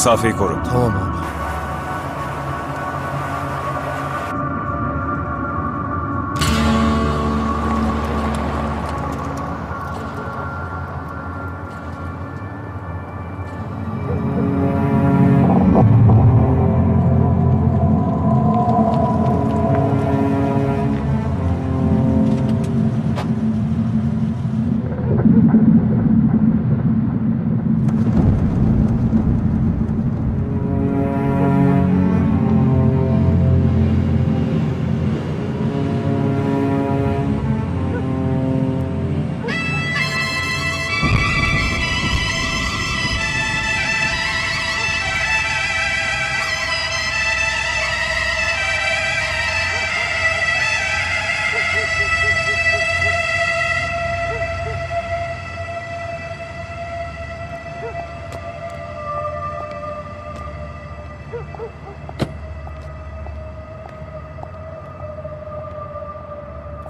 Mesafeyi koru. Tamam abi.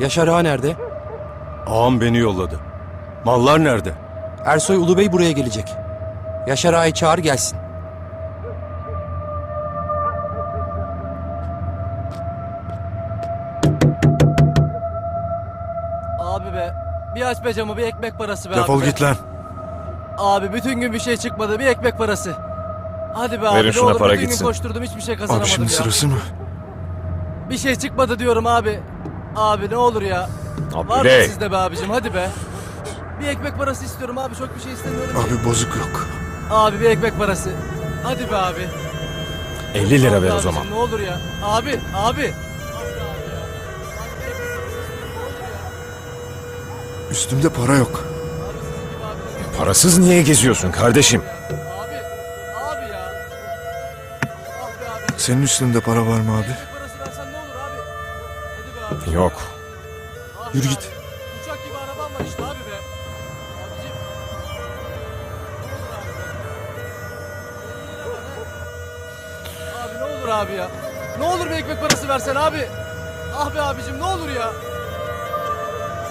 Yaşar Ağa nerede? Ağam beni yolladı. Mallar nerede? Ersoy Ulubey buraya gelecek. Yaşar Ağa'yı çağır gelsin. Abi be. Bir aç be camı bir ekmek parası be abi. Defol be. git lan. Abi bütün gün bir şey çıkmadı bir ekmek parası. Hadi be abi Verin ne şuna olur para bütün gitsin. gün koşturdum hiçbir şey kazanamadım Abi şimdi ya. sırası mı? Bir şey çıkmadı diyorum abi. Abi ne olur ya. Var mı sizde be abicim hadi be. Bir ekmek parası istiyorum abi çok bir şey istemiyorum. ki. Abi bozuk yok. Abi bir ekmek parası. Hadi be abi. 50 lira Abi ver o abicim, zaman. Ne olur ya. Abi abi. Abi abi ya. Abi. Üstümde para yok. Abi sizin gibi abiler yok. Parasız niye geziyorsun kardeşim? Abi, abi ya. Ah be abi. Senin üstünde para var mı abi? Yok. Yürü git. Uçak gibi arabam var işte abi be. Abicim. Abi? 50 lira ver, he? Abi ne olur abi ya. Ne olur bir ekmek parası versen abi. Ah be abicim ne olur ya.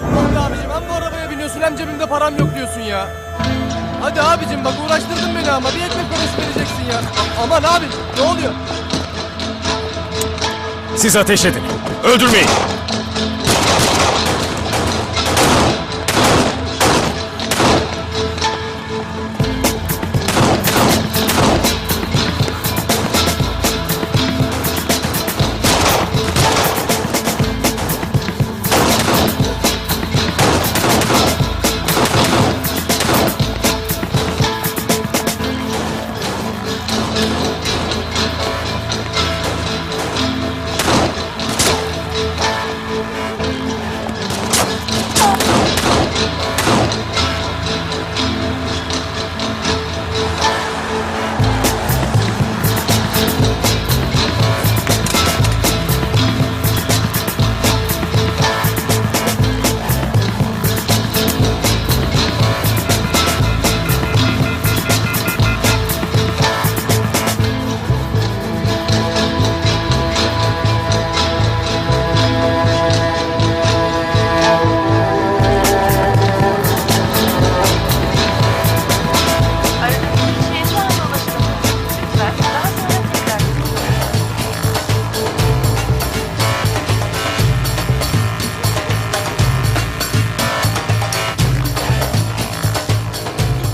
Ah be abicim hem bu arabaya biniyorsun hem cebimde param yok diyorsun ya. Hadi abicim bak uğraştırdın beni ama bir ekmek parası vereceksin ya. Aman abi ne oluyor? Siz ateş edin. Öldürmeyin.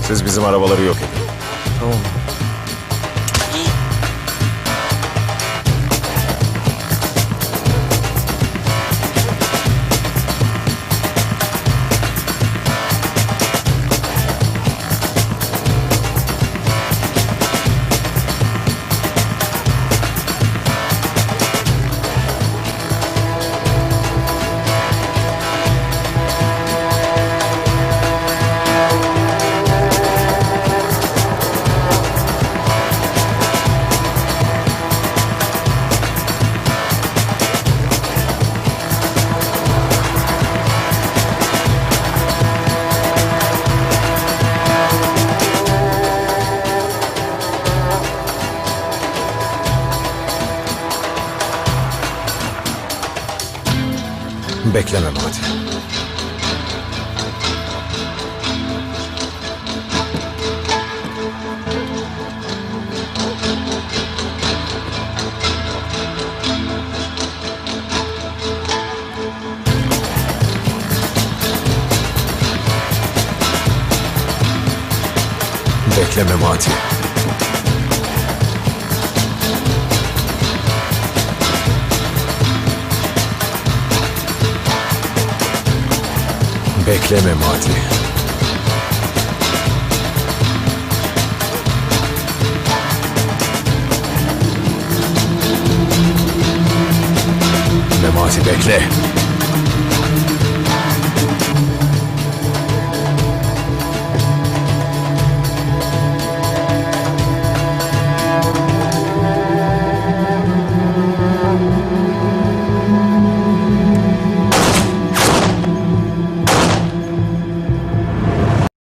Siz bizim arabaları yok edin. Tamam. beklemem hadi. Bekleme Mati. Bekle Memati. Memati bekle.